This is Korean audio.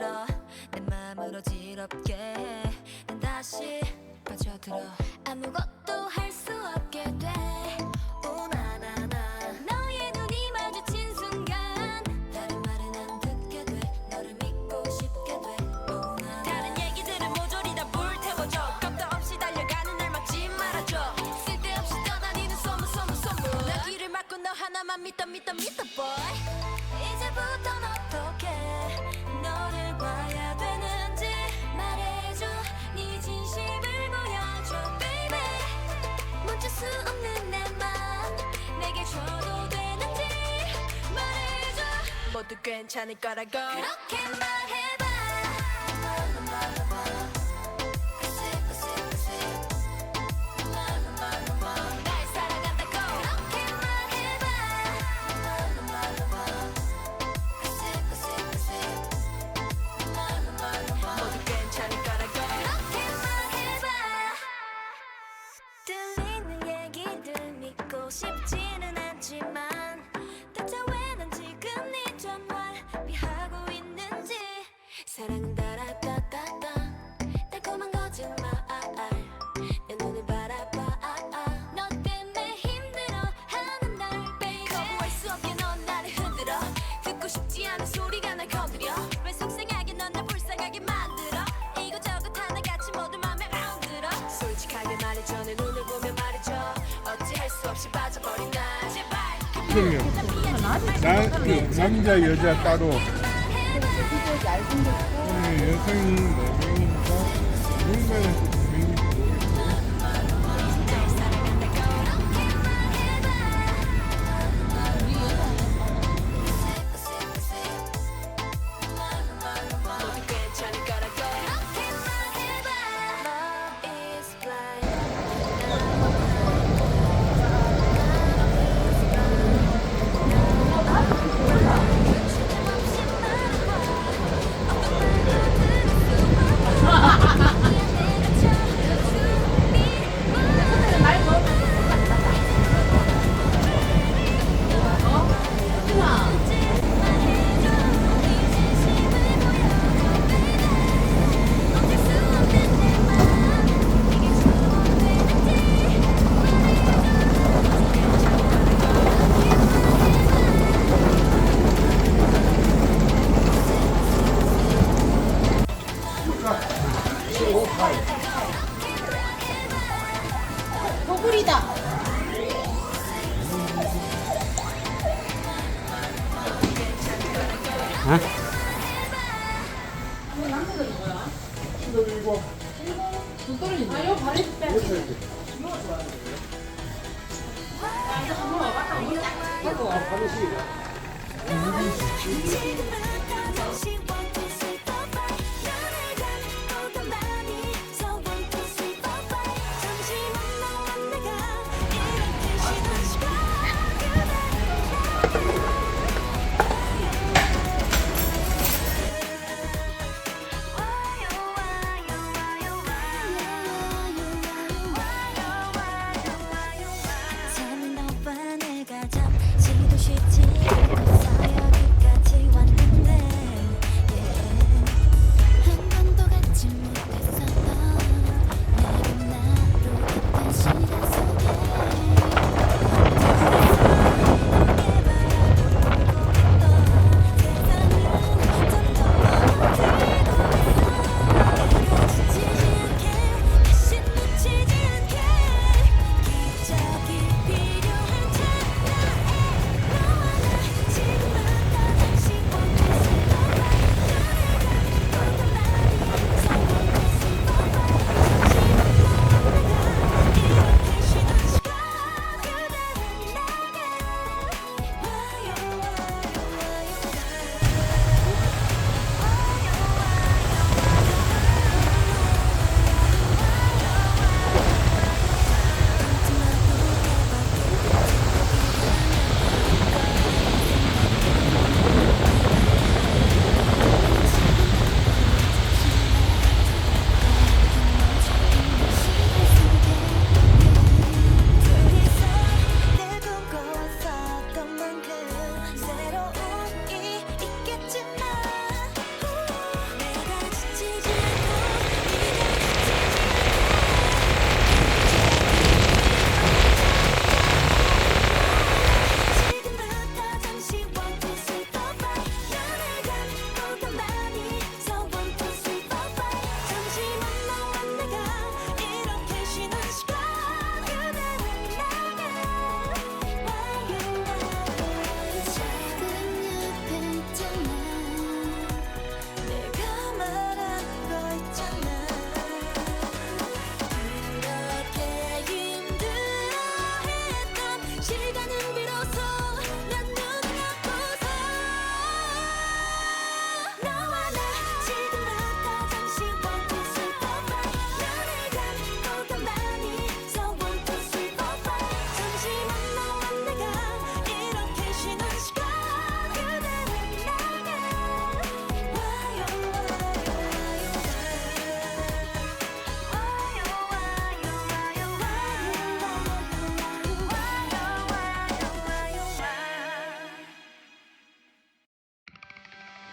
들어 내 맘을 어지럽게 해. 모두 괜찮을 거라고. 그렇게 말해봐. 날 사랑한다고. 그렇게 모두 괜찮을 거라고. 그렇게 들리는 얘기들 믿고 싶지 사랑은 달아따따따. 달콤한 거짓말. 내 눈을 바라봐. 너 때문에 힘들어 하는 날 baby. 거부할 수 없게 넌 나를 흔들어. 듣고 싶지 않은 소리가 날 건드려. 왜 속상하게 넌날 불쌍하게 만들어? 이거저것 하나같이 모두 맘에 안 들어. 솔직하게 말해줘. 내 눈을 보며 말해줘. 어찌할 수 없이 빠져버린 나 제발. 그럼요. 나, 그 남자 여자 따로 얇은 거 있고. 오늘 여성이 네 명이니까 누군 버블이다. 지금부터 잠시